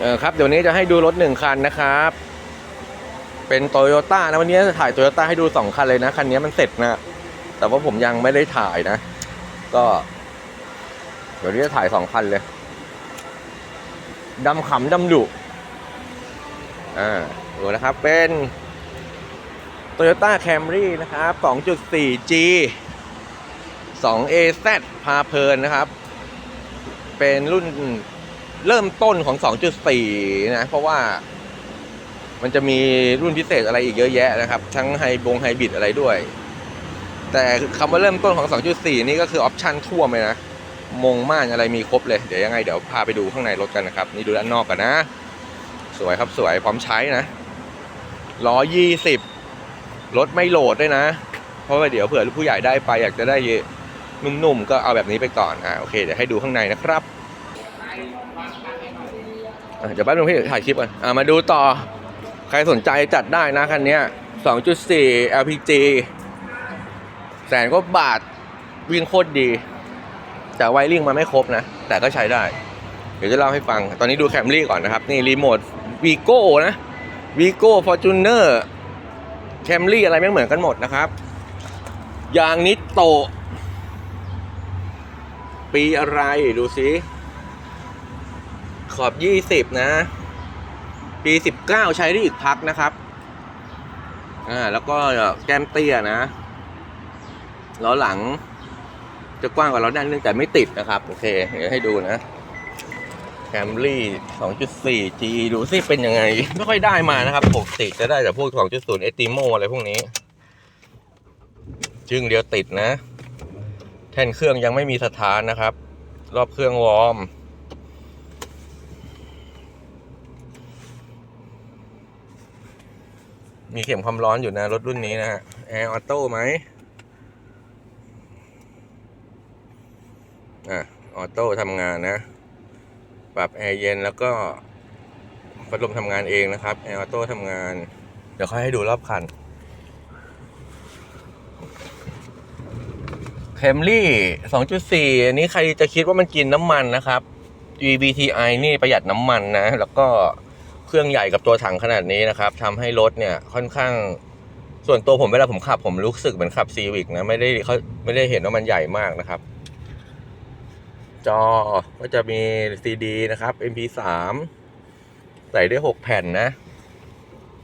เออครับเดี๋ยวนี้จะให้ดูรถหนึ่งคันนะครับ เป็นโตโยต้านะวันนี้จะถ่ายโตโยต้าให้ดูสองคันเลยนะคันนี้มันเสร็จนะแต่ว่าผมยังไม่ได้ถ่ายนะ ก็ เดี๋ยวนี้จะถ่ายสองคันเลยดำขำดำดุอ่าดูนะครับเป็น Toyota Camry นะครับ 2.4G 2AZ พาเพลินนะครับ เป็นรุ่น เริ่มต้นของ 2.4 นะ เพราะว่ามันจะมีรุ่นพิเศษอะไรอีกเยอะแยะนะครับ ทั้งไฮบงไฮบริดอะไรด้วย แต่คำว่าเริ่มต้นของ 2.4 นี่ก็คือออปชั่นทั่วเลยนะ มงม่านอะไรมีครบเลย เดี๋ยวยังไงเดี๋ยวพาไปดูข้างในรถกันนะครับ นี่ดูด้านนอกกันนะ สวยครับสวยพร้อมใช้นะล้อยี่สิบรถไม่โหลดด้วยนะ เพราะว่าเดี๋ยวเผื่อผู้ใหญ่ได้ไปอยากจะได้นุ่มๆก็เอาแบบนี้ไปก่อนอ่าโอเคเดี๋ยวให้ดูข้างในนะครับ เดี๋ยวแป๊บนึงพี่ถ่ายคลิปก่อนอ่ามาดูต่อ ใครสนใจจัดได้นะคันนี้ย2.4 LPG แสนกว่าบาทวิ่งโคตรดี แต่ไวริ่งมันไม่ครบนะ แต่ก็ใช้ได้ เดี๋ยวจะเล่าให้ฟัง ตอนนี้ดูแคมรี่ก่อนนะครับ นี่รีโมทวีโก้นะวีโก้ฟอร์จูเนอร์แคมรี่อะไรไม่เหมือนกันหมดนะครับ ยางนิโต ปีอะไรดูสิ ขอบ20นะ ปี19ใช้ได้อีกพักนะครับ อ่า แล้วก็แก้มเตี้ยนะล้อหลัง จะกว้างกว่าล้อด้านนึงแต่ไม่ติดนะครับ โอเค เดี๋ยวให้ดูนะแคมรี่ 2.4G ดูสิเป็นยังไง ไม่ค่อยได้มานะครับปกติจะได้แต่พวก 2.0 e t i m o อะไรพวกนี้ จึงเดียวติดนะ แท่นเครื่องยังไม่มีสถานนะครับ รอบเครื่องวอร์ม มีเข็มความร้อนอยู่นะ รถรุ่นนี้นะฮะแอร์ออโต้ไหมอะออโต้ทำงานนะ ปรับแอร์เย็นแล้วก็พัดลมทำงานเองนะครับแอร์ออโต้ทำงาน เดี๋ยวค่อยให้ดูรอบคันเคมรี่ 2.4 อันนี้ใครจะคิดว่ามันกินน้ำมันนะครับ GBTI นี่ประหยัดน้ำมันนะ แล้วก็ เครื่องใหญ่กับตัวถังขนาดนี้นะครับทำให้รถเนี่ยค่อนข้างส่วนตัวผมเวลาผมขับผมรู้สึกเหมือนขับซีวิกนะ ไม่ได้เขาไม่ได้เห็นว่ามันใหญ่มากนะครับ จอก็จะมี CD นะครับ MP3 ใส่ได้ 6 แผ่นนะ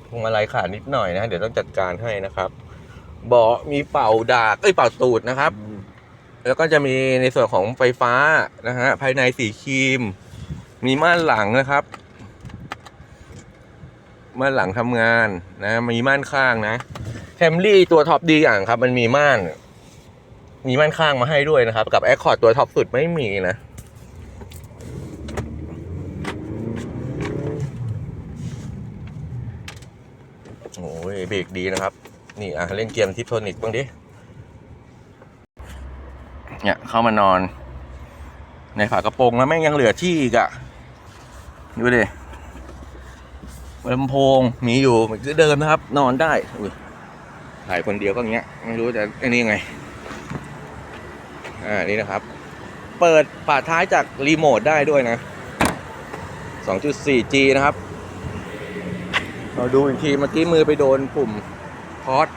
พวงมาลัยขาดนิดหน่อยนะ เดี๋ยวต้องจัดการให้นะครับ เบาะมีเป่าดากเอ้ยเป่าตูดนะครับ แล้วก็จะมีในส่วนของไฟฟ้านะฮะภายในสีครีม มีม่านหลังนะครับ ม่านหลังทำงานนะ มีม่านข้างนะแคมรี่ตัวท็อปดีอย่างครับ มันมีม่าน มีม่านข้างมาให้ด้วยนะครับ กับแอคคอร์ดตัวท็อปสุดไม่มีนะโอ้ยเบรกดีนะครับ นี่อะเล่นเกมทิปโทนิกบ้างดิ เนี่ยเข้ามานอน ในฝากระโปรงแล้วแม่งยังเหลือที่อีกอะดูดิ ลำโพงมีอยู่เหมือนเดิมนะครับ นอนได้อุ้ยถ่ายคนเดียวก็อย่างเงี้ย ไม่รู้จะอันนี้ยังไง อ่านี่นะครับ เปิดฝาท้ายจากรีโมทได้ด้วยนะ 2.4G นะครับ เราดูอีกทีเมื่อกี้มือไปโดนปุ่มพอด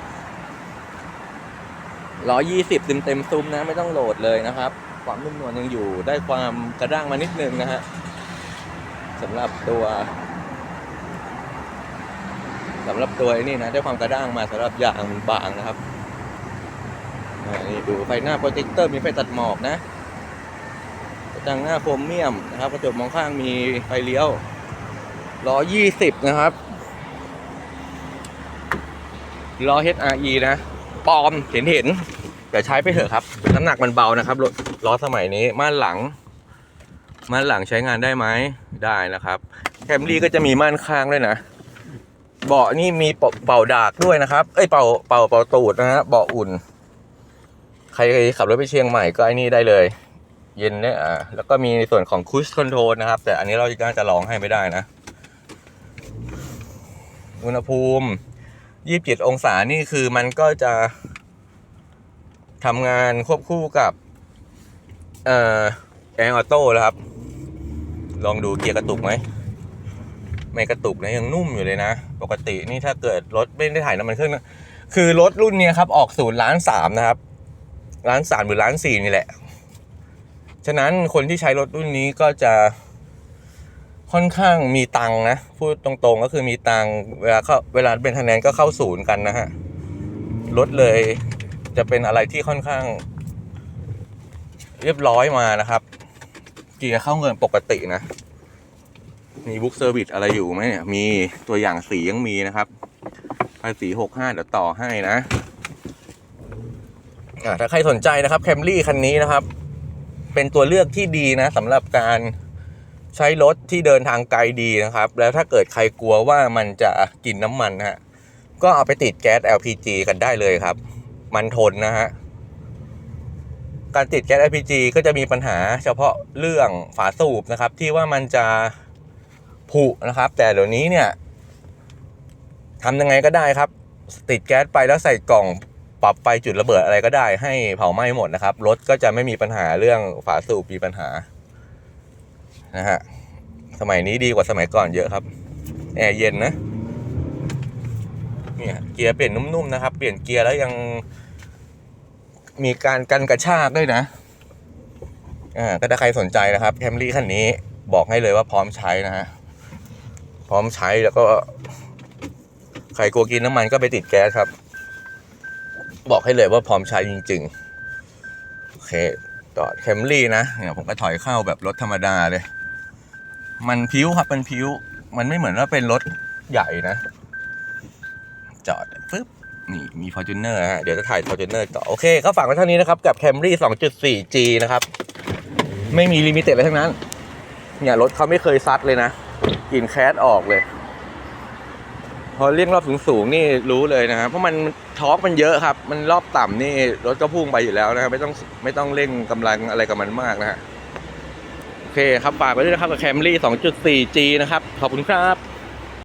ร้อยี่สิบเต็มเต็มซุ้มนะ ไม่ต้องโหลดเลยนะครับ ความนุ่มนวลยังอยู่ได้ความกระด้างมานิดนึงนะฮะสำหรับตัว สำหรับตัวนี่นะได้ความกระด้างมาสำหรับยางบางนะครับนี่ดูไฟหน้าโปรเจคเตอร์มีไฟตัดหมอกนะกระจังหน้าโครเมียมนะครับกระจกมองข้างมีไฟเลี้ยวล้อยี่สิบนะครับล้อ HRE นะปลอมเห็นเห็นแต่ใช้ไปเถอะครับน้ำหนักมันเบานะครับรถล้อสมัยนี้ม่านหลังม่านหลังใช้งานได้ไหมได้นะครับแคมรี่ก็จะมีม่านข้างด้วยนะ เบาะนี่มีเป่าดากด้วยนะครับ เอ้ยเป่าเป่าเป่าตูดนะฮะเบาะอุ่น ใครขับรถไปเชียงใหม่ก็ไอ้นี่ได้เลย เย็นเนี่ยอ่าแล้วก็มีในส่วนของคูชคอนโทรลนะครับ แต่อันนี้เราน่าจะลองให้ไม่ได้นะ อุณหภูมิยี่สิบเจ็ดองศานี่คือมันก็จะทำงานควบคู่กับเอ่อแอร์ออโต้แล้วครับ ลองดูเกียร์กระตุกไหม ไม่กระตุกนะยังนุ่มอยู่เลยนะ ปกตินี่ถ้าเกิดรถไม่ได้ถ่ายน้ำมันเครื่องนะคือรถรุ่นนี้ครับออกศูนย์ล้านสามนะครับล้านสามหรือล้านสี่นี่แหละ ฉะนั้นคนที่ใช้รถรุ่นนี้ก็จะค่อนข้างมีตังนะ พูดตรงๆก็คือมีตังเวลาเข้าเวลาเป็นคะแนนก็เข้าศูนย์กันนะฮะรถเลยจะเป็นอะไรที่ค่อนข้าง เรียบร้อยมานะครับ เกียร์เข้าเงินปกตินะ มีบุ๊กเซอร์วิสอะไรอยู่ไหมเนี่ย มีตัวอย่างสียังมีนะครับภาษีหกห้าเดี๋ยวต่อให้นะอ่าถ้าใครสนใจนะครับแคมรี่คันนี้นะครับ เป็นตัวเลือกที่ดีนะสำหรับการใช้รถที่เดินทางไกลดีนะครับ แล้วถ้าเกิดใครกลัวว่ามันจะกินน้ำมันนะฮะก็เอาไปติดแก๊ส LPG กันได้เลยครับ มันทนนะฮะการติดแก๊ส LPG ก็จะมีปัญหาเฉพาะเรื่องฝาสูบนะครับ ที่ว่ามันจะ ผุนะครับ แต่เดี๋ยวนี้เนี่ยทำยังไงก็ได้ครับ ติดแก๊สไปแล้วใส่กล่องปรับไฟจุดระเบิดอะไรก็ได้ให้เผาไหม้หมดนะครับ รถก็จะไม่มีปัญหาเรื่องฝาสูบมีปัญหานะฮะสมัยนี้ดีกว่าสมัยก่อนเยอะครับ แอร์เย็นนะเนี่ยเกียร์เปลี่ยนนุ่มๆนะครับ เปลี่ยนเกียร์แล้วยังมีการกันกระชากด้วยนะอ่าก็ถ้าใครสนใจนะครับแคมรี่คันนี้บอกให้เลยว่าพร้อมใช้นะฮะ พร้อมใช้แล้วก็ ใครกลัวกินน้ำมันก็ไปติดแก๊สครับ บอกให้เลยว่าพร้อมใช้จริงๆ โอเคจอดแคมรี่นะเนี่ยผมก็ถอยเข้าแบบรถธรรมดาเลย มันพิ้วครับมันพิ้ว มันไม่เหมือนว่าเป็นรถใหญ่นะ จอดปึ๊บนี่มี Fortuner ฮะเดี๋ยวจะถ่าย Fortuner ต่อ โอเค ก็ฝากไว้เท่านี้นะครับ กับ Camry 2.4G นะครับ ไม่มีลิมิเต็ดอะไรทั้งนั้น เนี่ย รถเขาไม่เคยซัดเลยนะ กลิ่นแคสออกเลย พอเลี่ยงรอบสูงๆนี่รู้เลยนะครับเพราะมันท็อกมันเยอะครับ มันรอบต่ำนี่รถก็พุ่งไปอยู่แล้วนะครับไม่ต้องไม่ต้องเร่งกำลังอะไรกับมันมากนะฮะโอเคครับฝากไปด้วยนะครับกับแคมรี่ 2.4G นะครับ ขอบคุณครับ